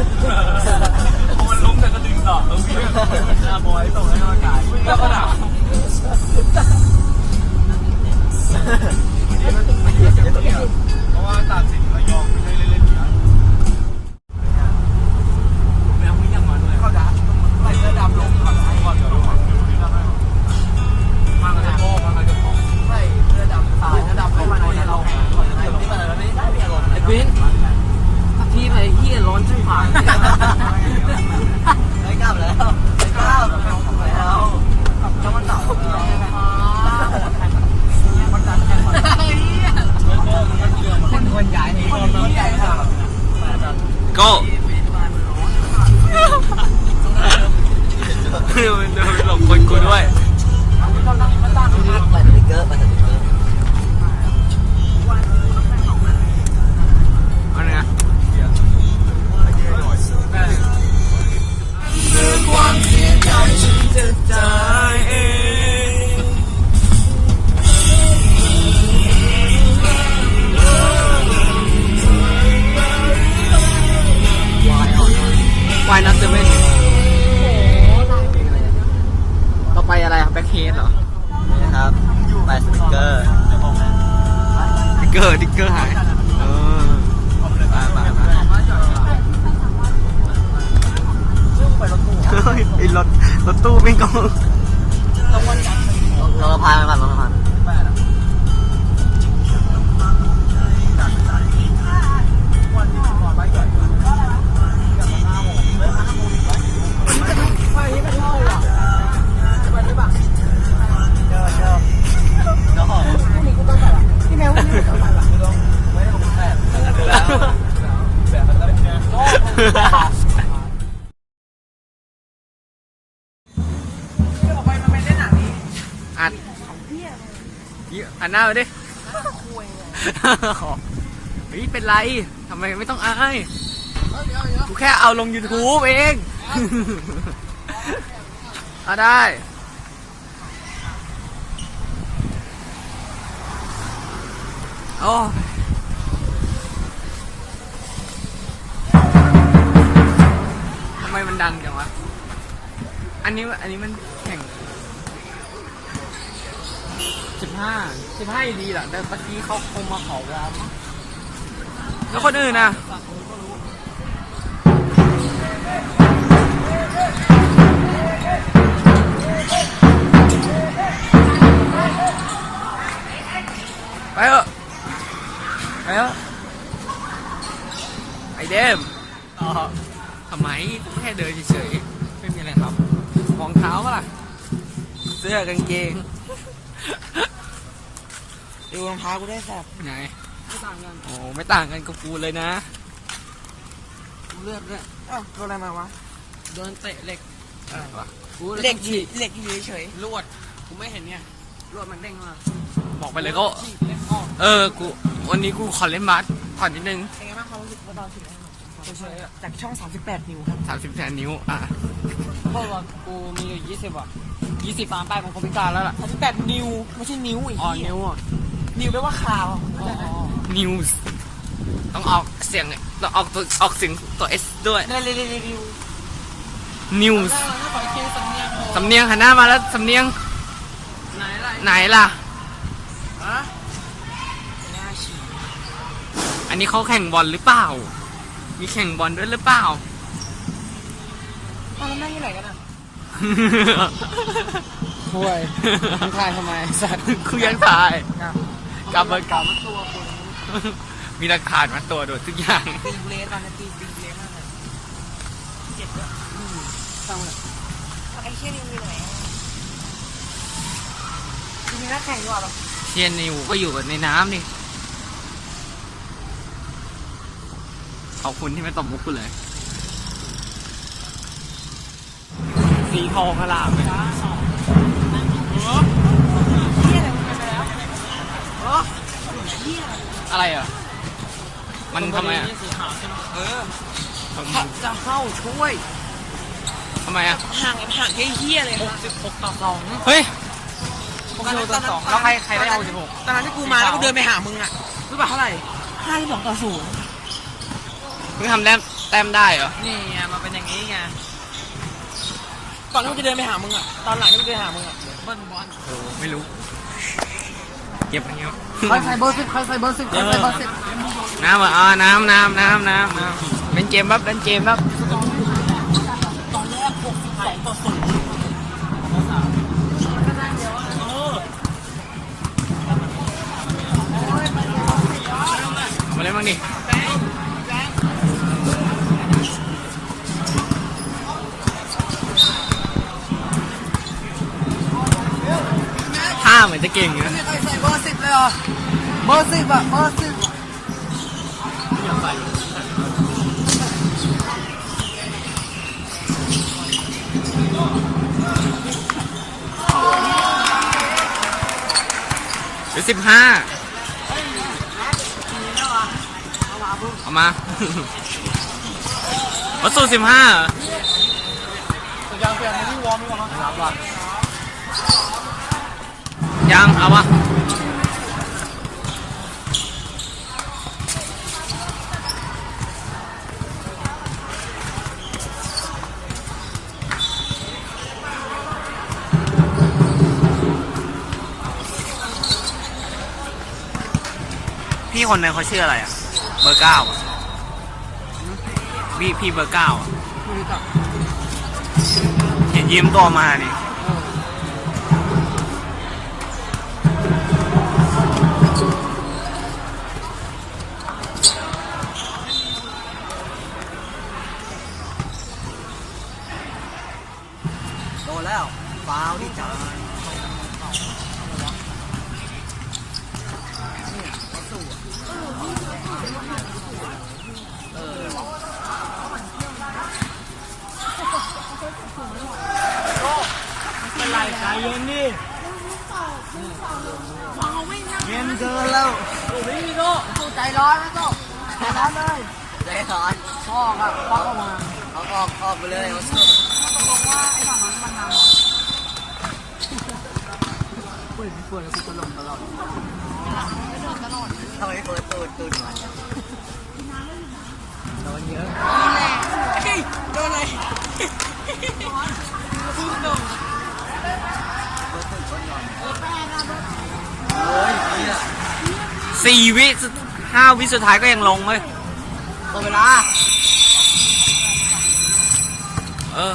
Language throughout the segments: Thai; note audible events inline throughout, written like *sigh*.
Yeah. *laughs* รถตู้ อัดอันหน้าไปดิเฮ้ยเป็นไรทำไมไม่ต้องอายกูแค่เอาลง YouTube เองเอาได้โอ้ทำไมมันดังจังวะ อันนี้อันนี้มันแข่ง สิบห้าสิบห้าดีแหละแต่เมื่อกี้เขาคงมาขอวอร์มแล้วคนอื่นนะไปเถอะไปเถอะไอเดมทำไมแค่เดินเฉยๆไม่มีอะไรครับรองเท้าปะล่ะ เสื้อกางเกง ดูรองเท้ากูได้แสบไหน ไม่ต่างกันโอ้ไม่ต่างกันกับกูเลยนะเลือดเนี่ยอ้าวโดนอะไรมาวะโดนเตะเหล็กอะไรวะกูเหล็กฉีเหล็กอยู่เฉยลวดกูไม่เห็นเนี่ยลวดมันเด้งมาบอกไปเลยก็เออกูวันนี้กูขอเล่นบาสผ่อนนิดนึงเป็นไงบ้างความรู้สึกตอนถึงเฉยๆจากช่อง 38 นิ้วครับ สามสิบแสนนิ้วอะเพราะว่ากูมีอยู่20อะยี่สิบตามไปของคอมพิวเตอร์แล้วล่ะ 38 นิ้ว ไม่ใช่นิ้วอีกอ๋อนิ้วอะ นิ้วแปลว่าข่าวนิวส์ต้องออกเสียงต้องออกตัวออกเสียงตัว S ด้วยเร็วเร็วเร็วเร็ว News ถ้าขอคิวสำเนียงสำเนียงหันหน้ามาแล้วสำเนียงไหนล่ะไหนล่ะ ฮะหน้าฉี่อันนี้เขาแข่งบอลหรือเปล่า มีแข่งบอลด้วยหรือเปล่าอ้าวแล้วนั่งที่ไหนกันอะห่วย มึงถ่ายทำไมสัตว์คุยยังถ่ายครับ กลับมากลับตัวคุณมีหลักฐานมาตัวโดดทุกอย่าง ตีเลสตอนนี้ตีตีเลสมากเลยเจ็บด้วยเศร้าเลยไอ้เชี่ยนี่มีไหนมีนักแข่งด้วยหรอเชียนนิวก็อยู่ในน้ำนี่ขอบคุณที่ไม่ตบมุกกูเลย สีทองกระลาบเลยเอะไรอะ มันทำไมอะ สีขาวใช่ไหมเออทำไมจะเข้าช่วย ทำไมอะ ห่างห่างเฮี้ยเลยค่ะ6ต่อ2เฮ้ยตอนนั้นตอนนั้นแล้วใครใครได้เอา16ตอนนั้นที่กูมาแล้วกูเดินไปหามึงอะรู้ป่ะเท่าไหร่ห้าสิบสองต่อศูนย์มึงทำแต้มแต้มได้เหรอ นี่ไงมันเป็นอย่างนี้ไงก่อนที่มันจะเดินไปหามึงอะ ตอนหลังที่มันเดินไปหามึงอะเบิ้ลบอลโอ้ไม่รู้ เก็บไปเงี้ย ใครใส่เบอร์สิบใครใส่เบอร์สิบใครใส่เบอร์สิบน้ำอะอ่าน้ำน้ำน้ำน้ำน้ำเล่นเกมครับเล่นเกมครับ เหมือนจะเก่งอยู่นะใครใส่เบอร์สิบเลยเหรอเบอร์สิบอะเบอร์สิบหรือสิบห้าเอามา วัดสูสิบห้ายังเปลี่ยนไม่วอร์มไม่วอร์มรับว่ะ ยัง เอาวะพี่คนนั้นเขาชื่ออะไรอะ เบอร์เก้าอะพี่พี่เบอร์เก้าอะเห็นยิ้มตัวมานี่ แล้วฟาวนี่จ้าเป็นไรใจเย็นดิเย็นเกินแล้วโอ้ยนี่ก็สู้ใจร้อนนะโต้ใจร้อนเลยใจร้อนพ่อครับพ่อออกมาเอาออกออกไปเลยเอาสู้อกว่าไอ้ฝั่งนั้นมันนำ ปุ้ยพี่เฟิร์นแล้วกูจะลงตลอดทำไมเฟิร์นตูดตูดมันโดนเยอะเฮ้ยโดนอะไรโอ้ยเนี่ยสี่วิห้าวิสุดท้ายก็ยังลงเลยหมดเวลา เออ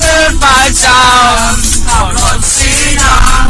เดินไปเจ้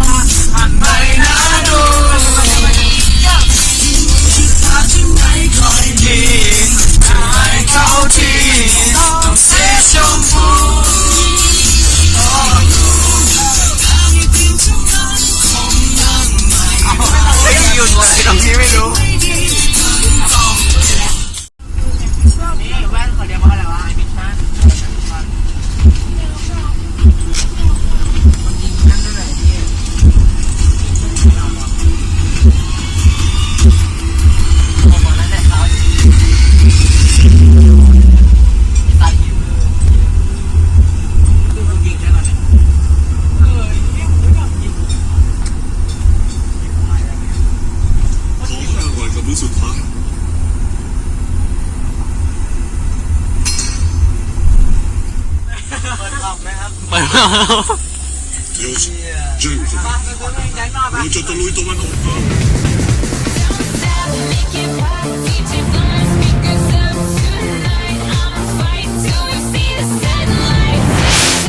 ครับเปิด